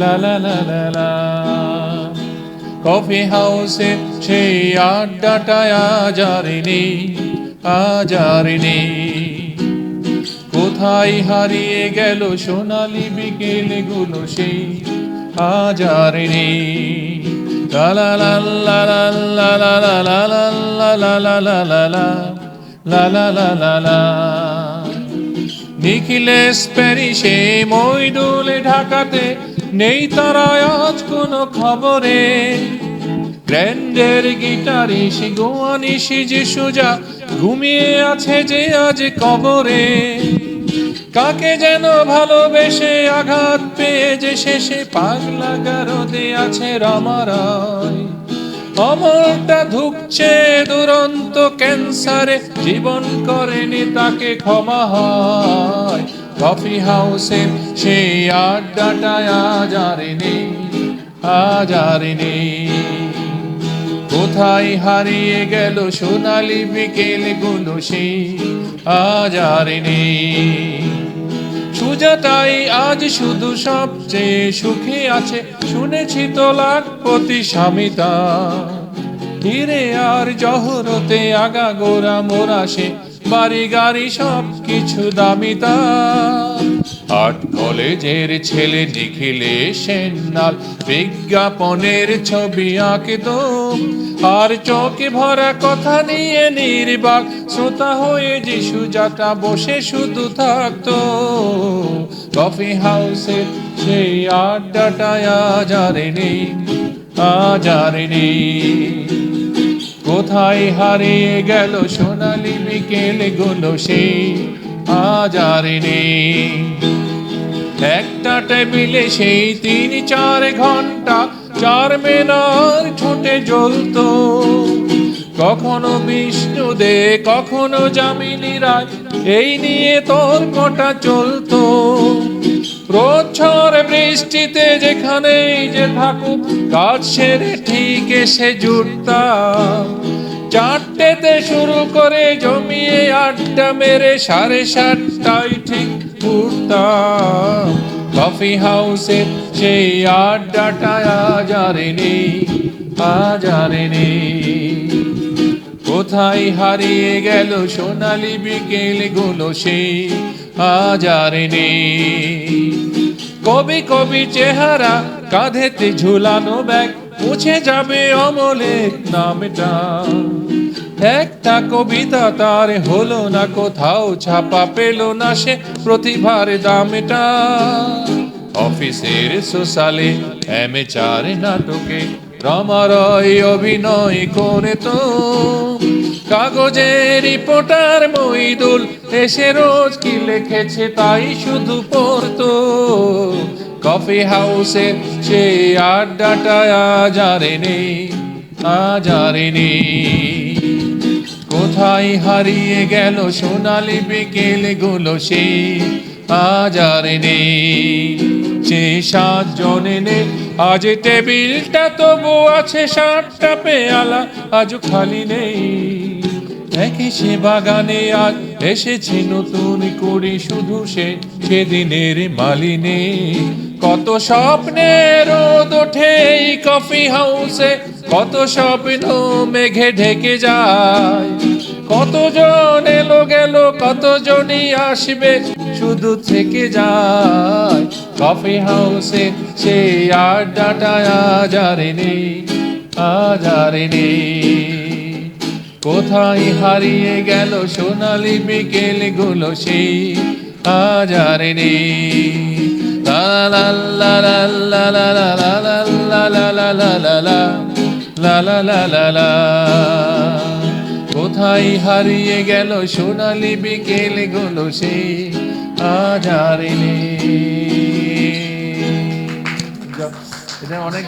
লা লা লা লা লা কফি হাউসে সেই আড্ডাটায় আজারিনি আজারিনি কোথায় হারিয়ে গেল সোনালি বিকেলগুলো সেই আজারিনি লা লা লা লা লা লা লা লা লা লা লা লা লা লা লা লা লা লা লা নিখিলেশ প্যারিসে মইদুলে ঢাকাতে নেই তারা আজ কোনো খবরে। গ্র্যান্ডের গিটারিস গোয়ানিসি যে সোজা ঘুমিয়ে আছে যে আজ কবরে। কাকে যেন ভালোবেসে আঘাত পেয়ে যে শেষে পাগলা গারদে আছে রামারায়। অমরটা ধুকছে দুরন্ত ক্যান্সারে, জীবন করেনি তাকে ক্ষমা হয়। কফি হাউসে সেই আড্ডাটায় আজারিনি আজারিনি কোথায় হারিয়ে গেল সোনালি বিকেলগুলো সেই আজারিনি সুজাতাই আজ শুধু সবচেয়ে সুখী আছে। শুনেছি তো লাখপতি স্বামিতা হিরে আর জহরতে আগা গোরা মোরা সে বাড়ি গাড়ি সব কিছু দামিতা আট কলেজের ছেলে নিখিলে সেনাল বিজ্ঞাপনের ছবি আঁকিত। আর চোখে ভরা কথা নিয়ে নির্বাক, শ্রোতা হয়ে যিশু যাটা বসে শুধু থাকতো। কফি হাউসে সেই আড্ডাটায় আজারেনি আজারেনি কোথায় হারিয়ে গেল সোনালি বিকেলগুলো সেই আজারিনি একটা টেবিলে সেই তিন চার ঘণ্টা চার মেনার ছোটে জ্বলতো। কখনো বিষ্ণু দে, কখনো যামিনী রায়, এই নিয়ে তোর কটা চলতো। প্রচ্ছর বৃষ্টিতে যেখানেই যে থাকুক, কাজ সেরে ঠিক এসে জুটতাম। চারটেতে শুরু করে জমিয়ে আড্ডা মেরে সাড়ে সাতটায় ঠিক উঠতাম কফি হাউসে সেই আড্ডাটায় আজারেনি আজারেনি কোথায় হারিয়ে গেল সোনালি বিকেলগুলো সেই আজারেনি কবি কবি চেহারা কাঁধেতে ঝুলানো ব্যাগ, মুছে যাবে অমলের নামটা। একটা কবিতা তার হলো না কোথাও, ছাপা পেল না সে প্রতিভার দামটা। অফিসের সোশ্যালে এমে চার নাটকে রমারয় অভিনয় করে তো। কাগজে রিপোর্টার মইদুল এসে রোজ কি লিখেছে তাই শুধু পড়তো। কফি হাউসে সে আড্ডাটা আজারে নেই আজারে নেই। কোথায় হারিয়ে গেল সোনালি বিকেলগুলো সে আজারে নেই। সে সাতজনে নেই আজ টেবিলটা তবু আছে সাতটা পেয়ালা, আজ খালি নেই। একই সে বাগানে আজ এসেছে নতুন করে শুধু সে সেদিনের মালিনে। কত স্বপ্নের রোদ ওঠে কফি হাউসে, কত স্বপ্ন মেঘে ঢেকে যায়। কতজন এলো গেল কতজনই আসবে শুধু থেকে যায় কফি হাউসে সেই আড্ডাটা আজারে নেই আজারে নেই কোথায় হারিয়ে গেল সোনালি বিকেলগুলো সেই আজারে নেই লা লা লা লা লা লা লা লা লা লা লা লা লা লা লা লা লা লা কোথায় হারিয়ে গেল সোনালি বিকেলগুলো সে এটা অনেক